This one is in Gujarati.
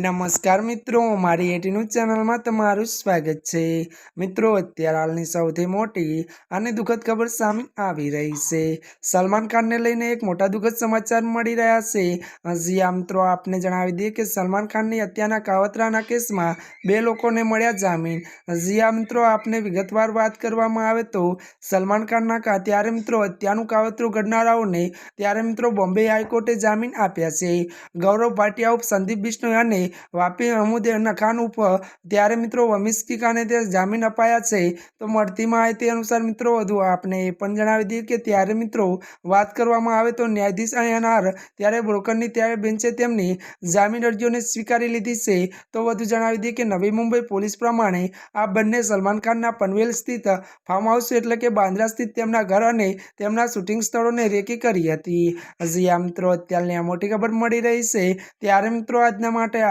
નમસ્કાર મિત્રો, મારી એટીનું ચેનલમાં તમારું સ્વાગત છે. મિત્રો, અત્યારે હાલની સૌથી મોટી અને દુઃખદ ખબર સામે આવી રહી છે. સલમાન ખાનને લઈને એક મોટા દુઃખદ સમાચાર મળી રહ્યા છે. હજી આ મિત્રો, આપને જણાવી દઈએ કે સલમાન ખાનની હત્યાના કાવતરાના કેસમાં બે લોકોને મળ્યા જામીન. હજી આ મિત્રો, આપને વિગતવાર વાત કરવામાં આવે તો, સલમાન ખાનના ત્યારે, મિત્રો હત્યાનું કાવતરું ઘડનારાઓને, ત્યારે, મિત્રો, બોમ્બે હાઈકોર્ટે જામીન આપ્યા છે. ગૌરવ ભાટિયા, ઉપ સંદીપ બિશ્નોઈ અને વાપી અમુદે ખાન ઉપર. ત્યારે મિત્રો વમિસ્કી ખાને તે જામીન અપાયા છે. તો મળતી માહિતી અનુસાર મિત્રો, વધુ આપને એ પણ જણાવી દઈએ કે ત્યારે મિત્રો વાત કરવામાં આવે તો ન્યાયાધીશ અનાર ત્યારે બ્રોકરની ત્યારે બેન્ચે તેમની, જામીન અરજીઓને સ્વીકારી લીધી છે. તો વધુ જણાવી દઈએ કે નવી મુંબઈ પોલીસ પ્રમાણે આ બંને સલમાન ખાનના પનવેલ સ્થિત ફાર્મ હાઉસ એટલે કે બાંદ્રા સ્થિત તેમના ઘર અને તેમના શૂટિંગ સ્થળોને રેકી કરી હતી. હજી આ મિત્રો, અત્યારની આ મોટી ખબર મળી રહી છે. ત્યારે મિત્રો, આજના માટે